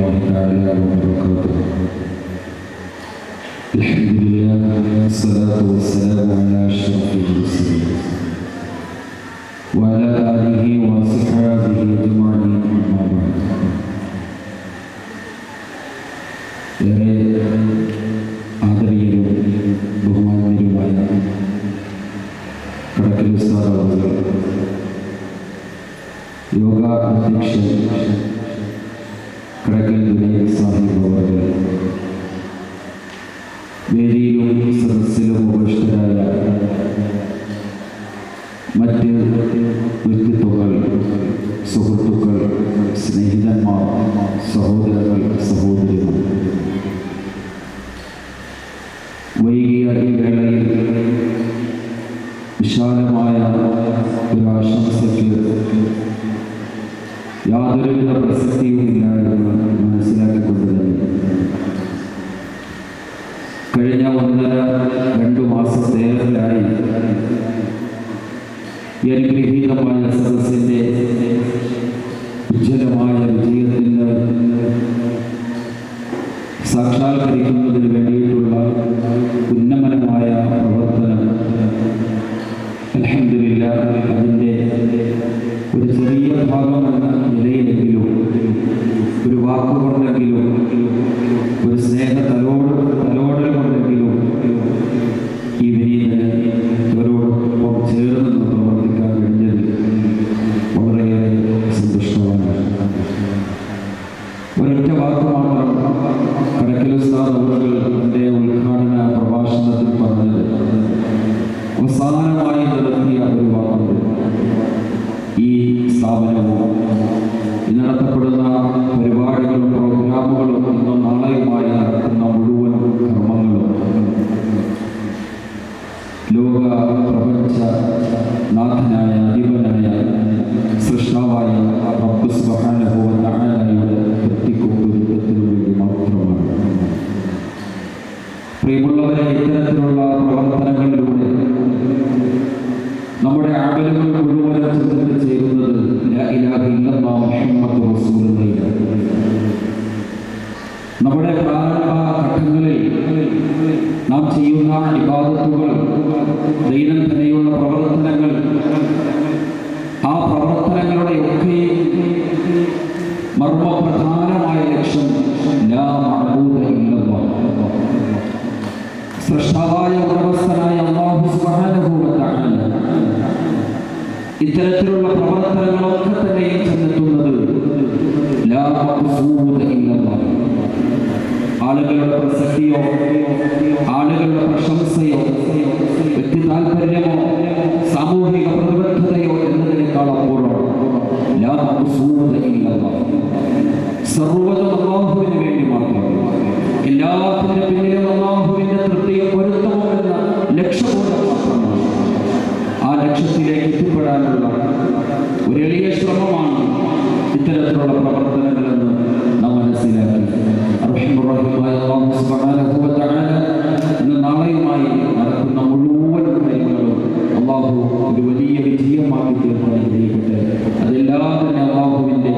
الله تعالى وبركاته الحمد لله والصلاة والسلام على أشرف المرسلين وعلى آله وصحبه أجمعين أما بعد ഏറെ ആദരണീയരും ബഹുമാനീയരുമായ കടക്കൽ ഉസ്താദ് അവർ യോഗ അധ്യക്ഷൻ വേദിയിലും സദസ്സിലും ഉപവിഷ്ടരായ മറ്റ് വ്യക്തിത്വങ്ങൾ സുഹൃത്തുക്കൾ സ്നേഹിതന്മാർ സഹോദരങ്ങൾ യാതൊരുവിധ പ്രസക്തിയുമില്ല എന്ന് കഴിഞ്ഞ ഒന്നര രണ്ടു മാസത്തേറെയായി ഈ അനുഗ്രഹീതമായ സദസ്സിന്റെ ഉജ്ജ്വലമായ വിജയത്തിന് സാക്ഷാത്കരിക്കുന്നതിന് ലോക പ്രപഞ്ച നാഥനായ അധിപനായ സൃഷ്ടാവായ റബ്ബ് സുബ്ഹാനഹു വ തആലയുടെ തൃപ്തിക്കും പൊരുത്തത്തിനും വേണ്ടി മാത്രമാണ്. പ്രിയമുള്ളവരെ ഇത്തരത്തിലുള്ള പ്രവർത്തനങ്ങളിലൂടെ നമ്മുടെ ആകലുകൾ മുഴുവനും ചിന്തത്തിൽ ഇല്ലല്ലാഹ് മുഹമ്മദ് റസൂലുള്ളാഹിയാണ് നമ്മുടെ പ്രാരംഭ ഘട്ടങ്ങളിൽ നാം ചെയ്യുന്ന ഇബാദത്തുകൾ ദൈനംദിനയുള്ള പ്രവർത്തനങ്ങൾ. ആ പ്രവർത്തനങ്ങളുടെ ഒക്കെ മർമ്മപ്രധാനമായ ലക്ഷ്യം സൃഷ്ടാവായ ഉടമസ്ഥനായ തആല ഇത്തരത്തിലുള്ള പ്രവർത്തനങ്ങളൊക്കെ തന്നെയും ചെന്നെത്തുന്നത് സർവതും അള്ളാഹുവിന് വേണ്ടി മാത്രം. എല്ലാത്തിന്റെ പിന്നിലും അള്ളാഹുവിന്റെ തൃപ്തിയെ പൊരുത്തമോ എന്ന ലക്ഷ്യബോധം മാത്രമാണ് ആ ലക്ഷ്യത്തിലേക്ക് എത്തിപ്പെടാനുള്ള ഒരു എളിയ ശ്രമമാണ് ഇത്തരത്തിലുള്ള പ്രവർത്തനങ്ങളെന്ന് നാം മനസ്സിലാക്കി. റഹിമുറഹിമായ അള്ളാഹു സുബാന ഇന്ന് നാളെയുമായി നടക്കുന്ന മുഴുവൻ കാര്യങ്ങളും അള്ളാഹു ഒരു വലിയ വിജയമാക്കി തീർക്കാൻ കഴിയട്ടെ അതെല്ലാം തന്നെ അള്ളാഹുവിന്റെ